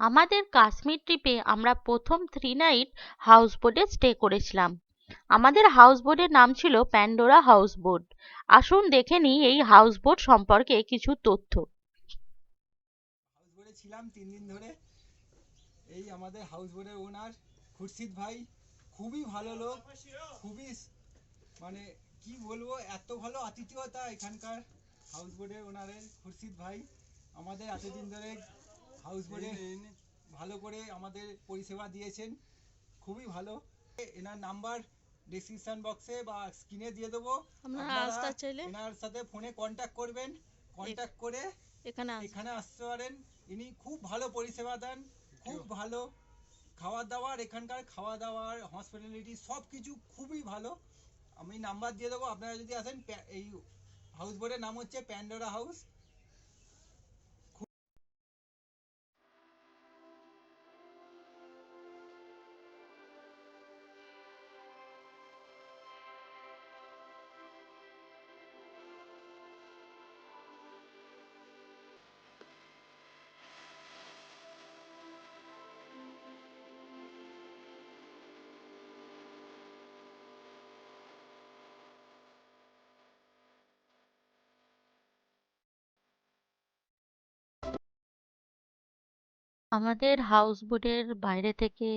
আমাদের কাশ্মীর ট্রিপে আমরা প্রথম থ্রি নাইট হাউস বোটে স্টে করেছিলাম। আমাদের হাউস বোটের নাম ছিল প্যান্ডোরা হাউস বোট আসুন দেখে নিই এই হাউস বোট সম্পর্কে কিছু তথ্য। ছিলাম তিন দিন ধরে। এই আমাদের হাউস বোটের ওনার খুরশিদ ভাই খুবই ভালো লোক, খুবই মানে কি বলব, এত ভালো এখানকার হাউস বোটের ওনারের খুরশিদ ভাই। আমাদের এতদিন ধরে হাউস বোটে ভালো করে আমাদের পরিষেবা দিয়েছেন। খুবই ভালো। এনার নাম্বার ডিসক্রিপশন বক্সে বা স্ক্রিনে দিয়ে দেবো। আপনারা আপনারা আসতে চাইলে এনার সাথে ফোনে কন্ট্যাক্ট করবেন। কন্ট্যাক্ট করে এখানে এখানে আসতে পারেন। ইনি খুব ভালো পরিষেবা দেন খুব ভালো খাওয়া দাওয়ার এখানকার খাওয়া দাওয়ার হসপিটালিটি সব কিছু খুবই ভালো। আমি নাম্বার দিয়ে দেবো। আপনারা যদি আসেন এই হাউস বোটের নাম হচ্ছে প্যান্ডোরা হাউস। আমাদের হাউস বোটের বাইরে থেকে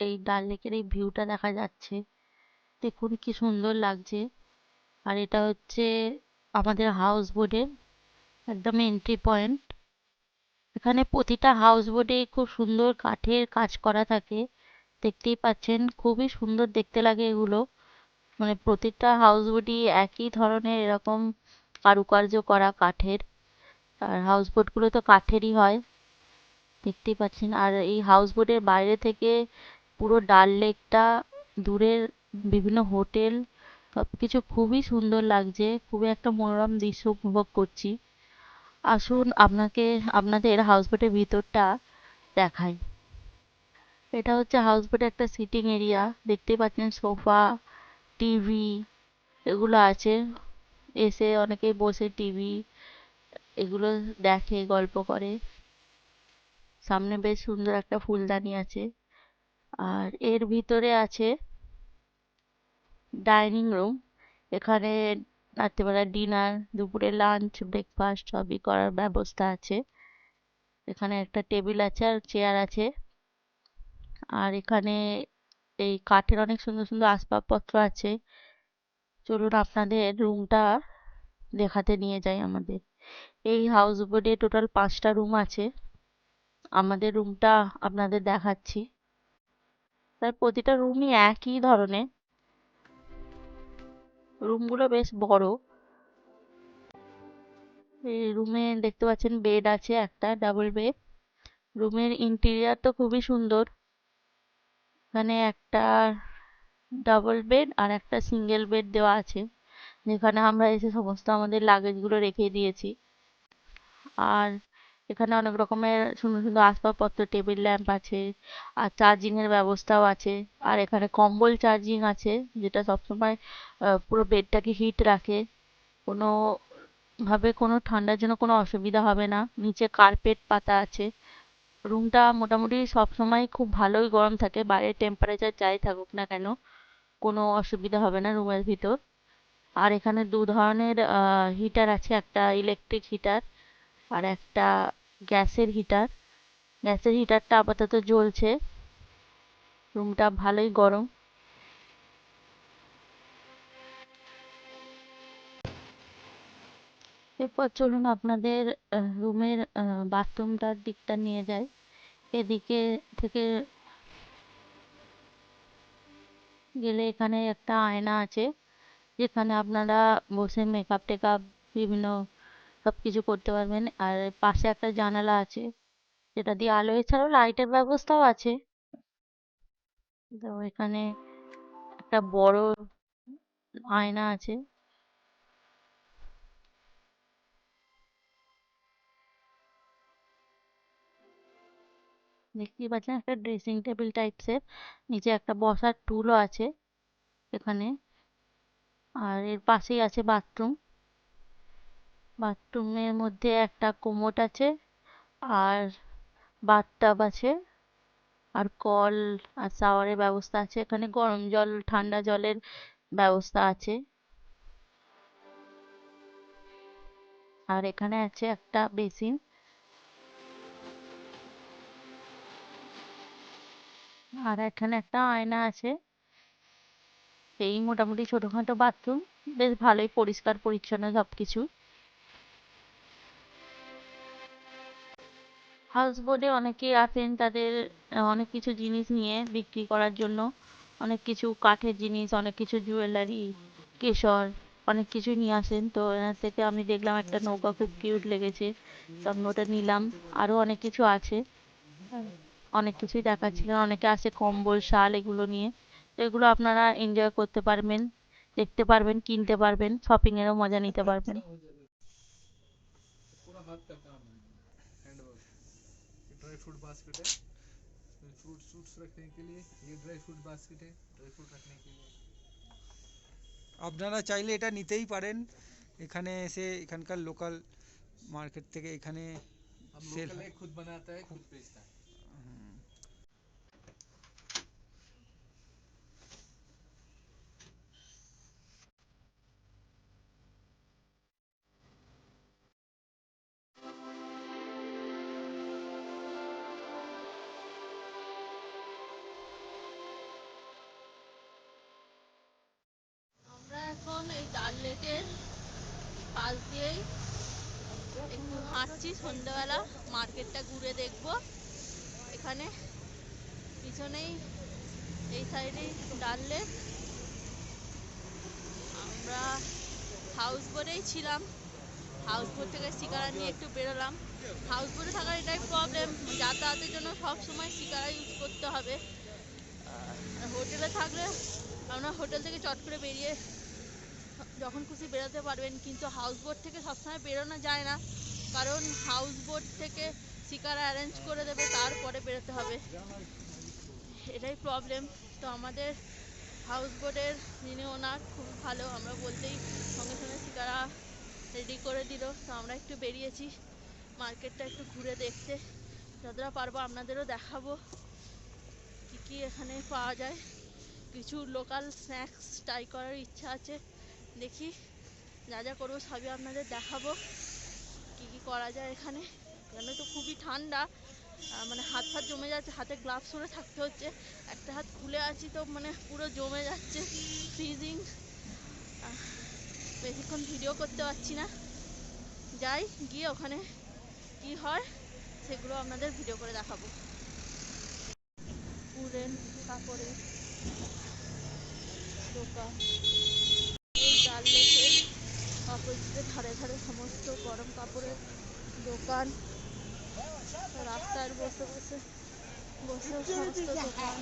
এই ডাল লেকের এই ভিউটা দেখা যাচ্ছে। দেখুন কি সুন্দর লাগছে। আর এটা হচ্ছে আমাদের হাউস বোটের একদম এন্ট্রি পয়েন্ট এখানে প্রতিটা হাউস বোটে খুব সুন্দর কাঠের কাজ করা থাকে। দেখতেই পাচ্ছেন, খুবই সুন্দর দেখতে লাগে এগুলো। মানে প্রতিটা হাউস বোটই একই ধরনের এরকম কারুকার্য করা কাঠের। আর হাউস বোটগুলো তো কাঠেরই হয়। দেখতেই পাচ্ছেন। আর এই হাউস বোটের বাইরে থেকে পুরো ডাল লেকটা, দূরের বিভিন্ন হোটেল, সবকিছু খুবই সুন্দর লাগছে। খুবই একটা মনোরম দৃশ্য উপভোগ করছি। আসুন আপনাকে, আপনাদের হাউস বোটের ভিতরটা দেখাই। এটা হচ্ছে হাউস বোটের একটা সিটিং এরিয়া দেখতেই পাচ্ছেন সোফা টিভি এগুলো আছে। এসে অনেকে বসে টিভি এগুলো দেখে, গল্প করে। সামনে বেশ সুন্দর একটা ফুলদানি আছে। আর এর ভিতরে আছে ডাইনিং রুম। এখানে রাত্রিবেলা ডিনার, দুপুরে লাঞ্চ, ব্রেকফাস্ট সবই করার ব্যবস্থা আছে। এখানে একটা টেবিল আছে আর চেয়ার আছে। আর এখানে এই কাঠের অনেক সুন্দর সুন্দর আসবাবপত্র আছে। চলুন আপনাদের রুমটা দেখাতে নিয়ে যাই আমাদের। এই হাউস বোটে টোটাল পাঁচটা রুম আছে। আমাদের রুমটা আপনাদের দেখাচ্ছি। তার প্রতিটা রুমই একই ধরনের। রুমগুলো বেশ বড়। এই রুমে দেখতে পাচ্ছেন বেড আছে একটা ডাবল বেড রুমের ইন্টেরিয়ার তো খুবই সুন্দর। এখানে একটা ডাবল বেড আর একটা সিঙ্গেল বেড দেওয়া আছে। যেখানে আমরা এসে সমস্ত আমাদের লাগেজগুলো রেখে দিয়েছি। আর এখানে অনেক রকমের সুন্দর সুন্দর আসবাবপত্র টেবিল ল্যাম্প আছে, আর চার্জিং এর ব্যবস্থাও আছে, আর এখানে কম্বল চার্জিং আছে, যেটা সবসময় পুরো বেডটাকে হিট রাখে। কোনো ভাবে কোনো ঠান্ডার জন্য কোনো অসুবিধা হবে না। নিচে কার্পেট পাতা আছে। রুমটা মোটামুটি সবসময় খুব ভালোই গরম থাকে, বাইরের টেম্পারেচার যাই থাকুক না কেন, কোনো অসুবিধা হবে না রুমের ভিতর। আর এখানে দু ধরনের হিটার আছে, একটা ইলেকট্রিক হিটার আর একটা গ্যাসের হিটার। গ্যাসের হিটারটা আপাতত জ্বলছে। রুমটা ভালোই গরম। এরপর চলুন আপনাদের রুমের বাথরুমটার দিকটা নিয়ে যাই। এদিকে থেকে গেলে এখানে একটা আয়না আছে, যেখানে আপনারা বসে মেকআপ টেকআপ বিভিন্ন সব কিছু করতে পারবেন। আর পাশে একটা জানালা আছে, যেটা দিয়ে আলো, এছাড়াও লাইটের ব্যবস্থাও আছে। তো এখানে একটা বড় আয়না আছে। দেখতেই পাচ্ছেন একটা ড্রেসিং টেবিল টাইপসের নিচে একটা বসার টুলও আছে এখানে। আর এর পাশেই আছে বাথরুম বাথরুমের মধ্যে একটা কোমোড আছে আর বাথটাব আছে আর কল আর শাওয়ারের ব্যবস্থা আছে। এখানে গরম জল, ঠান্ডা জলের ব্যবস্থা আছে। আর এখানে আছে একটা বেসিন আর এখানে একটা আয়না আছে। এই মোটামুটি ছোটখাটো বাথরুম বেশ ভালোই পরিষ্কার পরিচ্ছন্ন সবকিছু। হাউস অনেকেই আসেন তাদের অনেক কিছু জিনিস নিয়ে বিক্রি করার জন্য। অনেক কিছু কাঠের জিনিস, অনেক কিছু জুয়েলারি কেশর, অনেক কিছু নিয়ে আসেন। তো এনার থেকে আমি দেখলাম একটা নৌকা খুব কিউট লেগেছে। তো আমি ওটা নিলাম। আরও অনেক কিছু আছে। অনেক কিছুই দেখাচ্ছিল। অনেকে আসে কম্বল, শাল এগুলো নিয়ে। তো এগুলো আপনারা এনজয় করতে পারবেন, দেখতে পারবেন, কিনতে পারবেন শপিং এরও মজা নিতে পারবেন। फ्रूट बास्केट है इसमें फ्रूट फ्रूट्स रखने के लिए ये ड्राई फ्रूट बास्केट है ड्राई फ्रूट रखने के लिए আপনারা চাইলে এটা নিতেই পারেন এখানে এসে এখানকার লোকাল মার্কেট থেকে এখানে हम Sale लोकल है। है खुद बनाता है खुद बेचता है এখন এই ডাল লেকের পাশ দিয়েই একটু হাঁটছি সন্ধ্যাবেলা, মার্কেটটা ঘুরে দেখব। এখানে পিছনেই এই সাইডেই ডাল লেক। আমরা হাউস বোটেই ছিলাম। হাউস বোট থেকে শিকারা নিয়ে একটু বেরোলাম। হাউস বোটে থাকার এটাই প্রবলেম যাতায়াতের জন্য সব সময় শিকারা ইউজ করতে হবে। হোটেলে থাকলে আমরা হোটেল থেকে চট করে বেরিয়ে যখন খুশি বেরোতে পারবেন, কিন্তু হাউস বোট থেকে সবসময় বেরোনো যায় না। কারণ হাউস বোট থেকে শিকার অ্যারেঞ্জ করে দেবে, তারপরে বেরোতে হবে। এটাই প্রবলেম তো আমাদের হাউস বোটের যিনি ওনার, খুব ভালো, আমরা বলতেই সঙ্গে সঙ্গে শিকারা রেডি করে দিল। তো আমরা একটু বেরিয়েছি মার্কেটটা একটু ঘুরে দেখতে। যতটা পারব আপনাদেরও দেখাবো, কী কী এখানে পাওয়া যায়। কিছু লোকাল স্ন্যাক্স ট্রাই করার ইচ্ছা আছে। দেখি যা যা করব সবই আপনাদের দেখাবো। কি কি করা যায় এখানে? এখানে তো খুবই ঠান্ডা। মানে হাত ফাত জমে যাচ্ছে, হাতে গ্লাভস পরে থাকতে হচ্ছে। একটা হাত খুলে আছি তো মানে পুরো জমে যাচ্ছে ফ্রিজিং বেশিক্ষণ ভিডিও করতে পারছি না। যাই, গিয়ে ওখানে কি হয় সেগুলো আপনাদের ভিডিও করে দেখাবো। উলেন কাপড়ের দোকান। এই ডাল অপোজিটে ধারে ধারে সমস্ত গরম কাপড়ের দোকান রাস্তার বসে বসে বসে সমস্ত দোকান।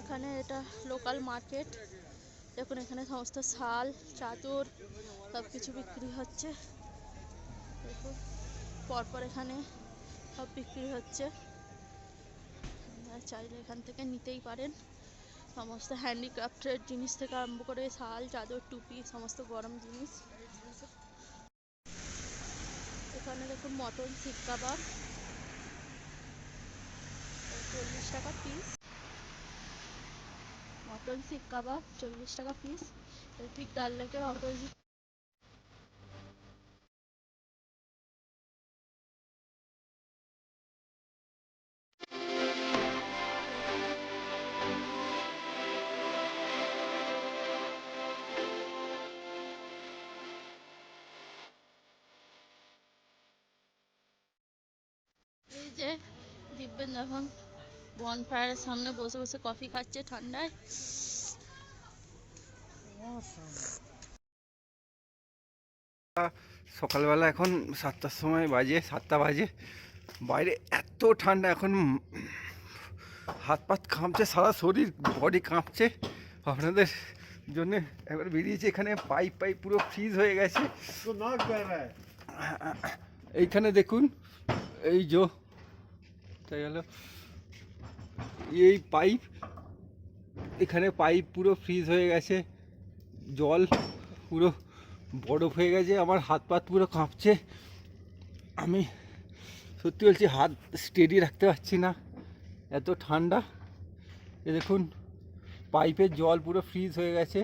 এখানে এটা লোকাল মার্কেট দেখুন, এখানে সমস্ত শাল, চাদর সব কিছু বিক্রি হচ্ছে। দেখুন, পরপর এখানে সব বিক্রি হচ্ছে। আপনারা চাইলে এখান থেকে নিতেই পারেন। সমস্ত হ্যান্ডিক্রাফটের জিনিস থেকে আরম্ভ করে শাল, চাদর, টুপি, সমস্ত গরম জিনিস। এখানে দেখুন মটন শিক কাবাব চল্লিশ টাকা পিস মটন শিক কাবাব চল্লিশ টাকা পিস ঠিক ডাল লেকের অপোজিট দিব্যেন এখন বনফায়ারের সামনে বসে বসে কফি খাচ্ছে ঠান্ডায়। সকালবেলা এখন সাতটার সময় বাজে সাতটা বাজে। বাইরে এত ঠান্ডা এখন হাত পাত কাঁপছে সারা শরীর বডি কাঁপছে। আপনাদের জন্য একবার বেরিয়েছে এখানে পাইপ পাইপ পুরো ফ্রিজ হয়ে গেছে। এইখানে দেখুন এই যো গেল। এই পাইপ, এখানে পাইপ পুরো ফ্রিজ হয়ে গেছে, জল পুরো বরফ হয়ে গেছে, আমার হাত পাত পুরো কাঁপছে। আমি সত্যি বলছি হাত স্টেডি রাখতে পারছি না, এত ঠান্ডা। এ দেখুন, পাইপের জল পুরো ফ্রিজ হয়ে গেছে।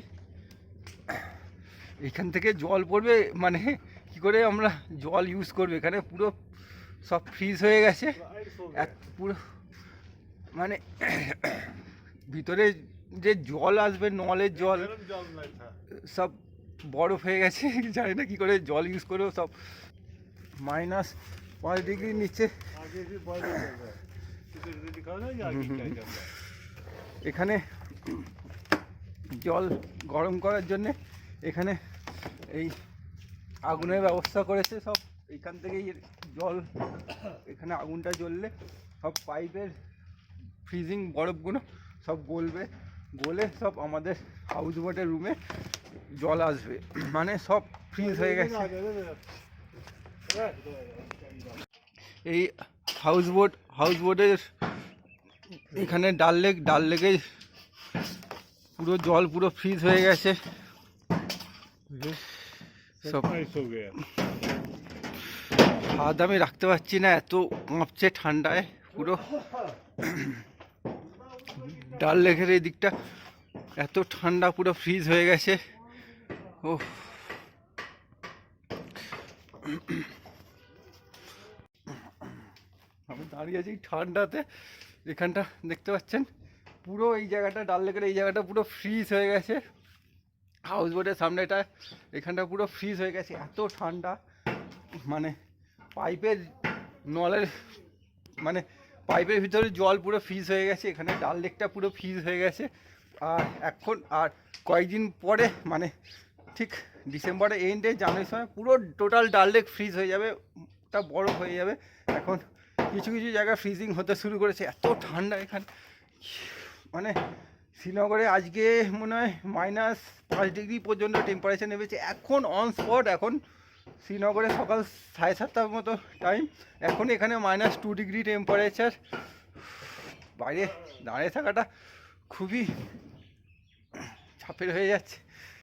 এখান থেকে জল পড়বে মানে কি করে আমরা জল ইউজ করব? এখানে পুরো সব ফ্রিজ হয়ে গেছে। পুরো মানে ভিতরে যে জল আসবে নলের জল সব বরফ হয়ে গেছে জানি না কী করে জল ইউজ করেও সব মাইনাস পাঁচ ডিগ্রি নিচে। এখানে জল গরম করার জন্যে এখানে এই আগুনের ব্যবস্থা করেছে সব। এখান থেকেই জল এখানে আগুনটা জ্বললে সব পাইপের ফ্রিজিং বরফগুলো সব গলবে গলে সব আমাদের হাউস বোটের রুমে জল আসবে। মানে সব ফ্রিজ হয়ে গেছে। এই হাউস বোট হাউস বোটের এখানে ডাল লেক ডাল লেকে পুরো জল পুরো ফ্রিজ হয়ে গেছে। সব হাত আমি রাখতে পারছি না, এত কাঁপছে ঠান্ডায়, পুরো। ডাল লেকের এই দিকটা, এত ঠান্ডা, পুরো ফ্রিজ হয়ে গেছে। ও আমি দাঁড়িয়ে আছি ঠান্ডাতে, এখানটা দেখতে পাচ্ছেন? পুরো এই জায়গাটা, ডাল লেকের এই জায়গাটা পুরো ফ্রিজ হয়ে গেছে। হাউস বোটের সামনেটা, এখানটা পুরো ফ্রিজ হয়ে গেছে, এত ঠান্ডা। মানে পাইপের নলের মানে পাইপের ভিতরে জল পুরো ফ্রিজ হয়ে গেছে, এখানে ডাল লেকটা পুরো ফ্রিজ হয়ে গেছে। আর এখন, আর কয়েকদিন পরে মানে ঠিক ডিসেম্বরের এন্ডে জানুয়ারির সময় পুরো টোটাল ডাল লেক ফ্রিজ হয়ে যাবে ওটা বরফ হয়ে যাবে। এখন কিছু কিছু জায়গায় ফ্রিজিং হতে শুরু করেছে, এত ঠান্ডা এখানে। মানে শ্রীনগরে আজকে মনে হয় মাইনাস পাঁচ ডিগ্রি পর্যন্ত টেম্পারেচার নেমেছে, এখন অন স্পট এখন শ্রীনগরে সকাল সাড়ে সাতটার মতো টাইম এখন এখানে মাইনাস টু ডিগ্রি টেম্পারেচার বাইরে দাঁড়িয়ে থাকাটা খুবই চাপের হয়ে যাচ্ছে।